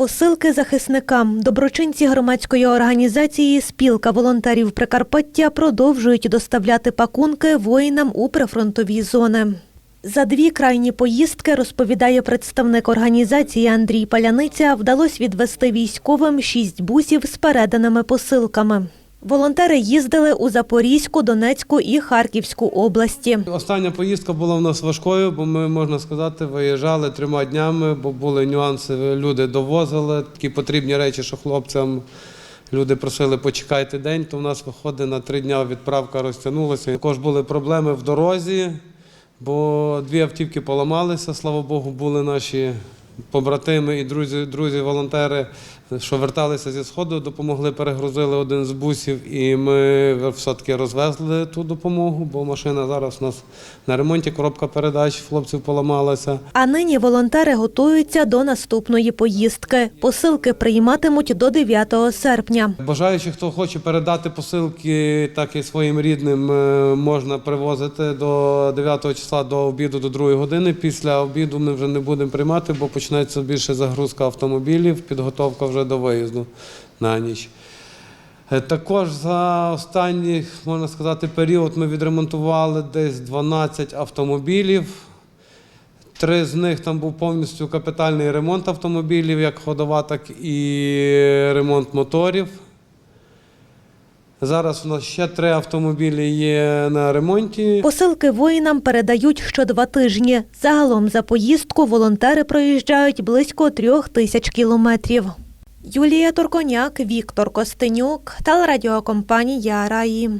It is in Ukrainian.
Посилки захисникам. Доброчинці громадської організації Спілка волонтерів Прикарпаття продовжують доставляти пакунки воїнам у прифронтові зони. За дві крайні поїздки, розповідає представник організації Андрій Паляниця, вдалося відвести військовим шість бусів з переданими посилками. Волонтери їздили у Запорізьку, Донецьку і Харківську області. Остання поїздка була в нас важкою, бо ми, можна сказати, виїжджали трьома днями, бо були нюанси, люди довозили такі потрібні речі, що хлопцям люди просили почекайте день, то в нас виходить на три дня відправка розтягнулася. Також були проблеми в дорозі, бо дві автівки поламалися, слава Богу, були наші побратими і друзі, друзі, волонтери, що верталися зі сходу, допомогли, перегрузили один з бусів, і ми все-таки розвезли ту допомогу, бо машина зараз у нас на ремонті, коробка передач хлопців поламалася. А нині волонтери готуються до наступної поїздки. Посилки прийматимуть до 9 серпня. Бажаючи, хто хоче передати посилки, так і своїм рідним, е, можна привозити до 9 числа до обіду, до 2 години. Після обіду ми вже не будемо приймати, бо почнеться більше загрузка автомобілів, підготовка вже до виїзду на ніч. Е, Також за останній, можна сказати, період ми відремонтували десь 12 автомобілів. Три з них там був повністю капітальний ремонт автомобілів, як ходова, так і ремонт моторів. Зараз у нас ще три автомобілі є на ремонті. Посилки воїнам передають що два тижні. Загалом за поїздку волонтери проїжджають близько трьох тисяч кілометрів. Юлія Турконяк, Віктор Костенюк, телерадіокомпанія Раї.